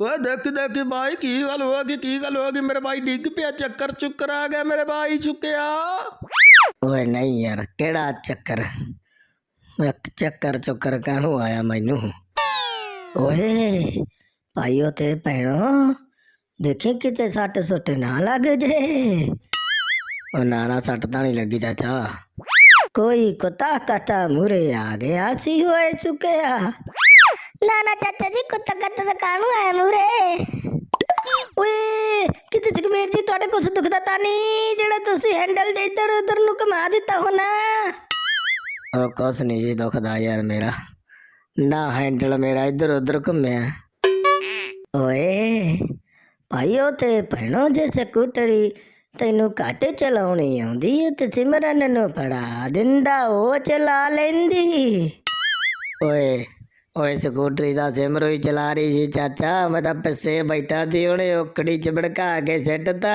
वह देख देख भाई की गल होगी की गल होगी? मेरे भाई डिग पे चक्कर चुक्कर आ गया मेरे भाई चुकिया ओए नहीं यार केड़ा चक्कर? चक्कर चुक्कर कहू आया मैनू? ओए भाइयों ते भैनों देखे किते सट सुट ना लग जे। ओ नाना सट तो नहीं लगी चाचा कोई कुत्ता कता मूरे आ गया सी होए चुकिया नाना चाचा जी कुत्ता ਕਾਹਨੂੰ ਆਇਆ ਮੂਰੇ ਓਏ ਕਿਤੇ ਜਗਮੇਰ ਜੀ ਤੁਹਾਡੇ ਕੁਝ ਦੁਖਦਾ ਤਾਂ ਨਹੀਂ ਜਿਹੜਾ ਤੁਸੀਂ ਹੈਂਡਲ ਦੇ ਇੱਧਰ ਉੱਧਰ ਨੂੰ ਘੁਮਾ ਦਿੱਤਾ ਹੋ ਨਾ ਉਹ ਕੁਛ ਨਹੀਂ ਜੀ ਦੁਖਦਾ ਯਾਰ ਮੇਰਾ। ਨਾ ਹੈਂਡਲ ਮੇਰਾ ਇੱਧਰ ਉੱਧਰ ਘੁੰਮਿਆ। ਓਏ ਭਾਈਓ ਤੇ ਭੈਣੋ ਜੇ ਸਕੂਟਰੀ ਤੈਨੂੰ ਘੱਟ ਚਲਾਉਣੀ ਆਉਂਦੀ ਏ ਤੇ ਸਿਮਰਨ ਨੂੰ ਫੜਾ ਦਿੰਦਾ ਉਹ ਚਲਾ ਲੈਂਦੀ। ਓਏ ਓਏ ਸਕੂਟਰੀ ਦਾ ਸਿਮਰੋ ਹੀ ਚਲਾ ਰਹੀ ਸੀ, ਚਾਚਾ ਮੈਂ ਤਾਂ ਪਿੱਛੇ ਬੈਠਾ ਸੀ, ਉਹਨੇ ਔਕੜੀ ਚ ਭੜਕਾ ਕੇ ਸਿੱਟਤਾ।